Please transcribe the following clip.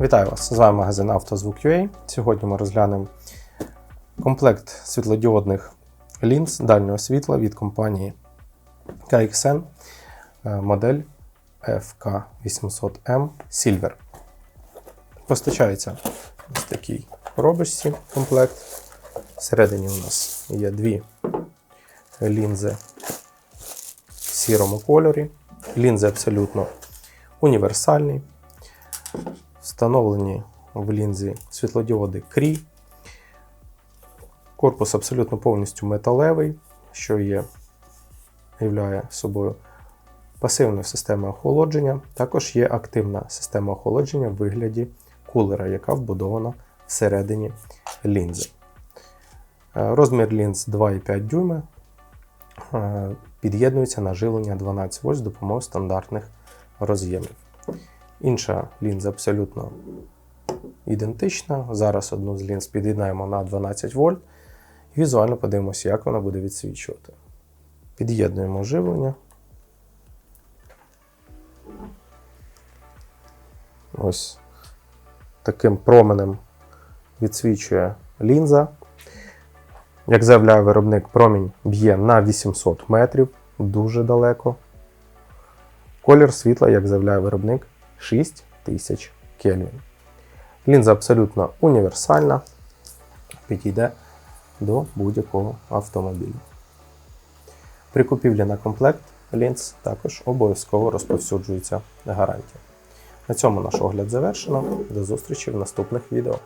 Вітаю вас! З вами магазин «Автозвук.UA». Сьогодні ми розглянемо комплект світлодіодних лінз дальнього світла від компанії KXN, е, модель FK800M Silver. Постачається ось такій коробочці комплект. Всередині у нас є дві лінзи в сірому кольорі. Лінзи абсолютно універсальні. Встановлені в лінзі світлодіоди Cree. Корпус абсолютно повністю металевий, що є, являє собою пасивною системою охолодження. Також є активна система охолодження в вигляді кулера, яка вбудована всередині лінзи. Е, Розмір лінз 2,5 дюйма. Е, Під'єднується на живлення 12 вольт з допомогою стандартних роз'ємів. Інша лінза абсолютно ідентична. Зараз одну з лінз під'єднаємо на 12 вольт і візуально подивимося, як вона буде відсвічувати. Під'єднуємо живлення. Ось таким променем відсвічує лінза. Як заявляє виробник, промінь б'є на 800 метрів, дуже далеко. Колір світла, як заявляє виробник, 6000 Кельвін. Лінза абсолютно універсальна, підійде до будь-якого автомобіля. При купівлі на комплект лінз також обов'язково розповсюджується гарантія. На цьому наш огляд завершено. До зустрічі в наступних відео.